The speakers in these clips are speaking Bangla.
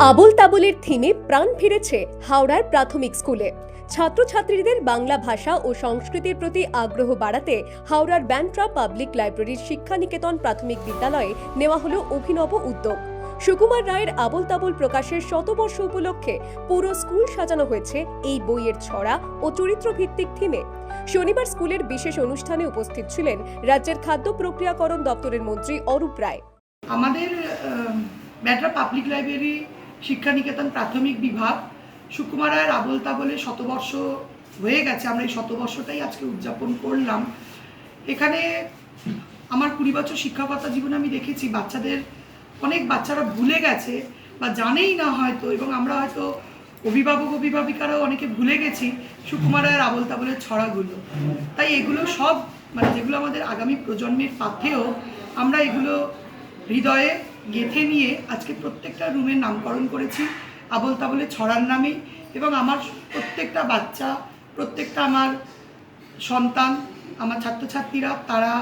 আবুল তাবুলের থিমে প্রাণ ফিরেছে হাওড়ার প্রাথমিক স্কুলে। ছাত্রছাত্রীদের বাংলা ভাষা ও সংস্কৃতির প্রতি আগ্রহ বাড়াতে হাওড়ার ব্যান্ট্রা পাবলিক লাইব্রেরির শিক্ষানিকেতন প্রাথমিক বিদ্যালয়ে নেওয়া হলো অভিনব উদ্যোগ। সুকুমার রায়ের আবল তাবল প্রকাশের শতবর্ষ উপলক্ষে পুরো স্কুল সাজানো হয়েছে এই বইয়ের ছড়া ও চরিত্র ভিত্তিক থিমে। শনিবার স্কুলের বিশেষ অনুষ্ঠানে উপস্থিত ছিলেন রাজ্যের খাদ্য প্রক্রিয়াকরণ দপ্তরের মন্ত্রী অরূপ রায়। আমাদের ব্যাটরা পাবলিক লাইব্রেরি শিক্ষানিকেতন প্রাথমিক বিভাগ। সুকুমার রায়ের আবল তাবলে শতবর্ষ হয়ে গেছে, আমরা এই শতবর্ষটাই আজকে উদযাপন করলাম। এখানে আমার কুড়ি বছর শিক্ষকতা জীবনে আমি দেখেছি, বাচ্চাদের, অনেক বাচ্চারা ভুলে গেছে বা জানেই না হয়তো, এবং আমরা হয়তো অভিভাবক, অভিভাবিকারাও অনেকে ভুলে গেছি সুকুমার রায়ের আবল তাবলের ছড়াগুলো। তাই এগুলো সব মানে যেগুলো আমাদের আগামী প্রজন্মের পাথেও আমরা এগুলো হৃদয়ে গেঁথে নিয়ে আজকে প্রত্যেকটা রুমের নামকরণ করেছি আবল তাবলে ছড়ার নামেই এবং আমার প্রত্যেকটা বাচ্চা, প্রত্যেকটা আমার সন্তান, আমার ছাত্রছাত্রীরা, তারা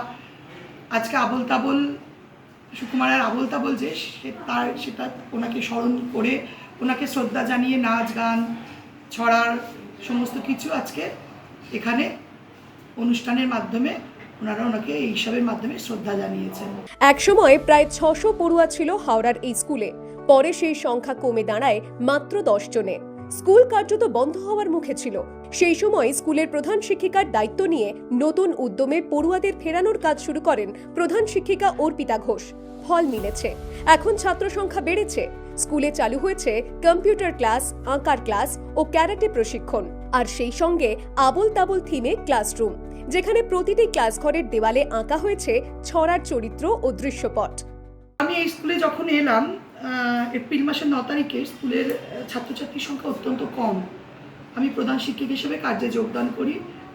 আজকে আবল তাবল সুকুমারের আবল তাবল যে, সে তার, সেটা ওনাকে স্মরণ করে ওনাকে শ্রদ্ধা জানিয়ে নাচ, গান, ছড়ার সমস্ত কিছু আজকে এখানে অনুষ্ঠানের মাধ্যমে ওনারা ওনাকে একসময় প্রায় ছশো পড়ুয়া ছিল হাওড়ার এই স্কুলে। পরে সেই সংখ্যা কমে দাঁড়ায় মাত্র দশ জনে। স্কুল কার্যত বন্ধ হওয়ার মুখে ছিল। সেই সময় স্কুলের প্রধান শিক্ষিকার দায়িত্ব নিয়ে নতুন উদ্যমে পড়ুয়াদের ফেরানোর কাজ শুরু করেন প্রধান শিক্ষিকা অর্পিতা ঘোষ। ফল মিলেছে। এখন ছাত্র সংখ্যা বেড়েছে। স্কুলে চালু হয়েছে কম্পিউটার ক্লাস, আঁকার ক্লাস ও ক্যারাটে প্রশিক্ষণ। আর সেই সঙ্গে আবল তাবল থিমে ক্লাসরুম, যেখানে প্রতিটি ক্লাস ঘরের দেওয়ালে আঁকা হয়েছে ছড়ার চরিত্র ও দৃশ্যপট। আমি এই স্কুলে যখন এলাম এপ্রিল মাসের ন তারিখে স্কুলের ছাত্রছাত্রীর সংখ্যা অত্যন্ত কম। আমি প্রধান শিক্ষক হিসেবে কার্যে যোগদান করি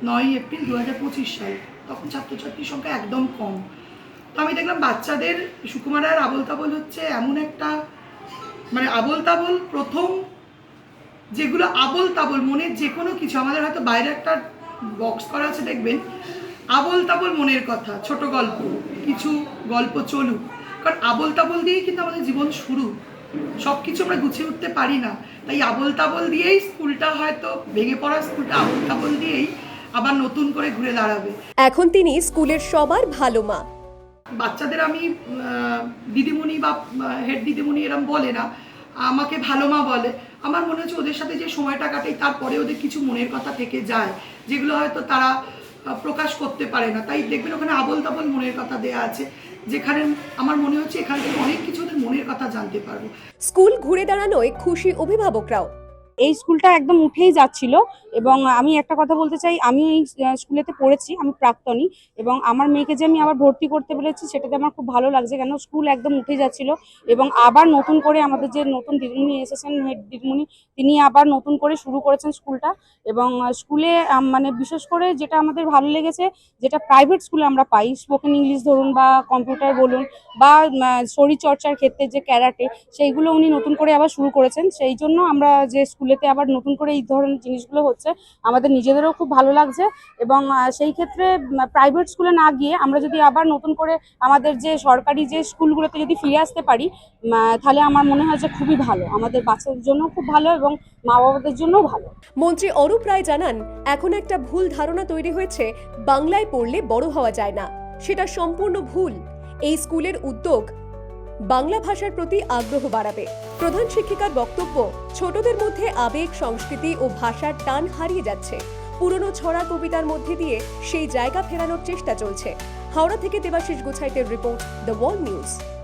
নয় এপ্রিল দু হাজার পঁচিশ সাল, তখন ছাত্রছাত্রীর সংখ্যা একদম কম। তো আমি দেখলাম বাচ্চাদের, সুকুমার রায়ের আবল তাবল হচ্ছে এমন একটা মানে আবল তাবল প্রথম যেগুলো আবল তাবল মনের যে কোনো কিছু, আমাদের হয়তো বাইরে একটা বক্স করা আছে, দেখবেন। আবল তাবল মনের কথা, ছোট গল্প, কিছু গল্প চলুক। কারণ আবল তাবল দিয়েই কিন্তু আমাদের জীবন শুরু। সব কিছু আমরা গুছিয়ে উঠতে পারি না। তাই আবল তাবল দিয়েই স্কুলটা হয়তো ভেঙে পড়া স্কুলটা আবল তাবল দিয়েই আবার নতুন করে ঘুরে দাঁড়াবে। এখন তিনি স্কুলের সবার ভালো মা। বাচ্চাদের আমি দিদিমণি বা হেড দিদিমণি এরম বলে না, আমাকে ভালো মা বলে। আমার মনে হচ্ছে ওদের সাথে যে সময়টা কাটাই তারপরে ওদের কিছু মনের কথা থেকে যায়, যেগুলো হয়তো তারা প্রকাশ করতে পারে না। তাই দেখবেন ওখানে আবল তাবল মনের কথা দেয়া আছে, যেখানে আমার মনে হচ্ছে এখান থেকে অনেক কিছু ওদের মনের কথা জানতে পারব। স্কুল ঘুরে দাঁড়ানোয় খুশি অভিভাবকরাও। এই স্কুলটা একদম উঠেই যাচ্ছিল এবং আমি একটা কথা বলতে চাই, আমি এই স্কুলেতে পড়েছি, আমি প্রাক্তনী এবং আমার মেয়েকে যে আমি আবার ভর্তি করতে পেরেছি সেটাতে আমার খুব ভালো লাগছে কেন স্কুল একদম উঠে যাচ্ছিল এবং আবার নতুন করে আমাদের যে নতুন দিদিমণি এসেছেন, হেড দিদিমণি, তিনি আবার নতুন করে শুরু করেছেন স্কুলটা এবং স্কুলে মানে বিশেষ করে যেটা আমাদের ভালো লেগেছে, যেটা প্রাইভেট স্কুলে আমরা পাই স্পোকেন ইংলিশ ধরুন বা কম্পিউটার বলুন বা শরীরচর্চার ক্ষেত্রে যে ক্যারাটে সেইগুলো উনি নতুন করে আবার শুরু করেছেন, সেই জন্য আমরা যে স্কুলেতে আবার নতুন করে এই ধরনের জিনিসগুলো হচ্ছে, আমাদের নিজেদেরও খুব ভালো লাগছে। এবং সেই ক্ষেত্রে প্রাইভেট স্কুলে না গিয়ে আমরা যদি আবার নতুন করে আমাদের যে সরকারি যে স্কুলগুলোতে যদি ফিরে আসতে পারি তাহলে আমার মনে হয় যে খুবই ভালো। আমাদের বাচ্চাদের জন্য খুব ভালো এবং মা বাবাদের জন্যও ভালো। মন্ত্রী অরূপ রায় জানান, এখন একটা ভুল ধারণা তৈরি হয়েছে, বাংলায় পড়লে বড় হওয়া যায় না। সেটা সম্পূর্ণ ভুল। এই স্কুলের উদ্যোগ বাংলা ভাষার প্রতি আগ্রহ বাড়াবে। প্রধান শিক্ষিকার বক্তব্য, ছোটদের মধ্যে আবেগ, সংস্কৃতি ও ভাষার টান হারিয়ে যাচ্ছে। পুরনো ছড়া কবিতার মধ্যে দিয়ে সেই জায়গা ফেরানোর চেষ্টা চলছে। হাওড়া থেকে দেবাশিস গুছাইতের রিপোর্ট দ্য ওয়ার্ল্ড নিউজ